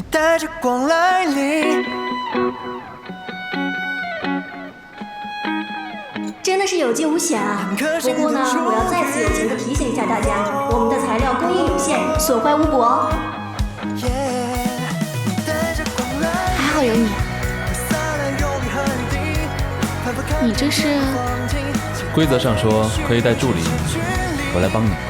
你带着光来临。真的是有惊无险啊！不过呢，我要再次友情的提醒一下大家，我们的材料供应有限，损坏无补哦。还好有你，你这是？规则上说可以带助理，我来帮你。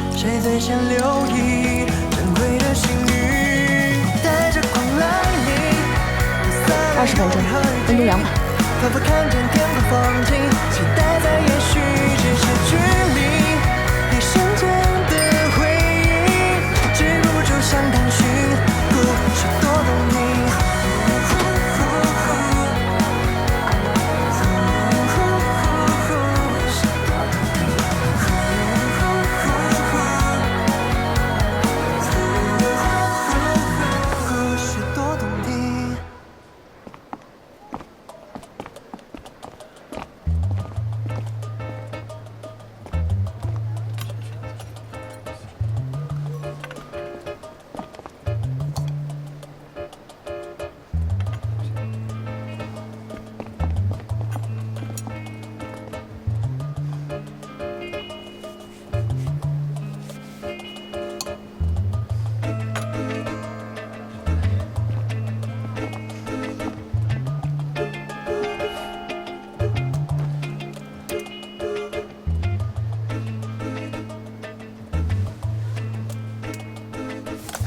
谁最先留意珍贵的幸运？带着光来临。二十分钟，温度两百。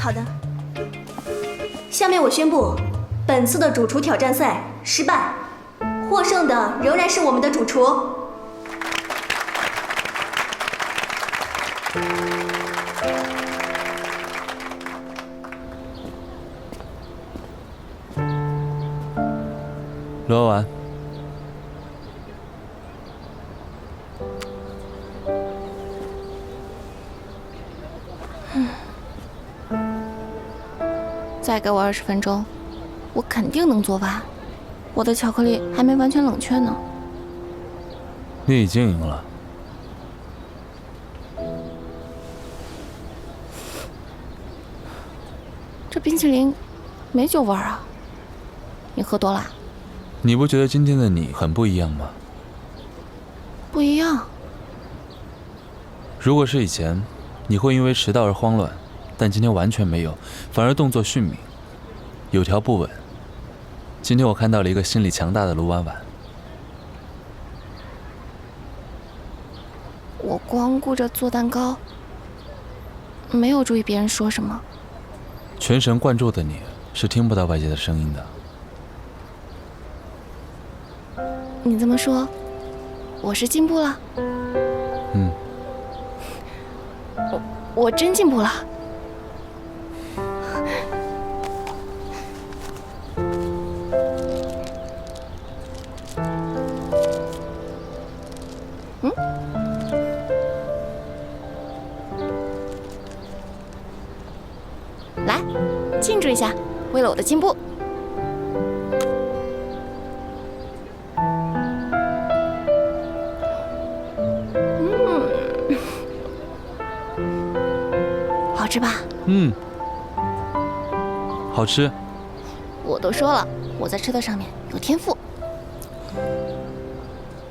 好的，下面我宣布，本次的主厨挑战赛失败，获胜的仍然是我们的主厨。罗完。再给我二十分钟，我肯定能做完。我的巧克力还没完全冷却呢。你已经赢了。这冰淇淋没酒味啊！你喝多了？你不觉得今天的你很不一样吗？不一样。如果是以前，你会因为迟到而慌乱。但今天完全没有，反而动作迅敏，有条不紊。今天我看到了一个心理强大的卢婉婉。我光顾着做蛋糕，没有注意别人说什么。全神贯注的你是听不到外界的声音的。你这么说，我是进步了。嗯。我我真进步了。来，庆祝一下，为了我的进步。嗯，好吃吧？嗯，好吃。我都说了，我在吃的上面有天赋。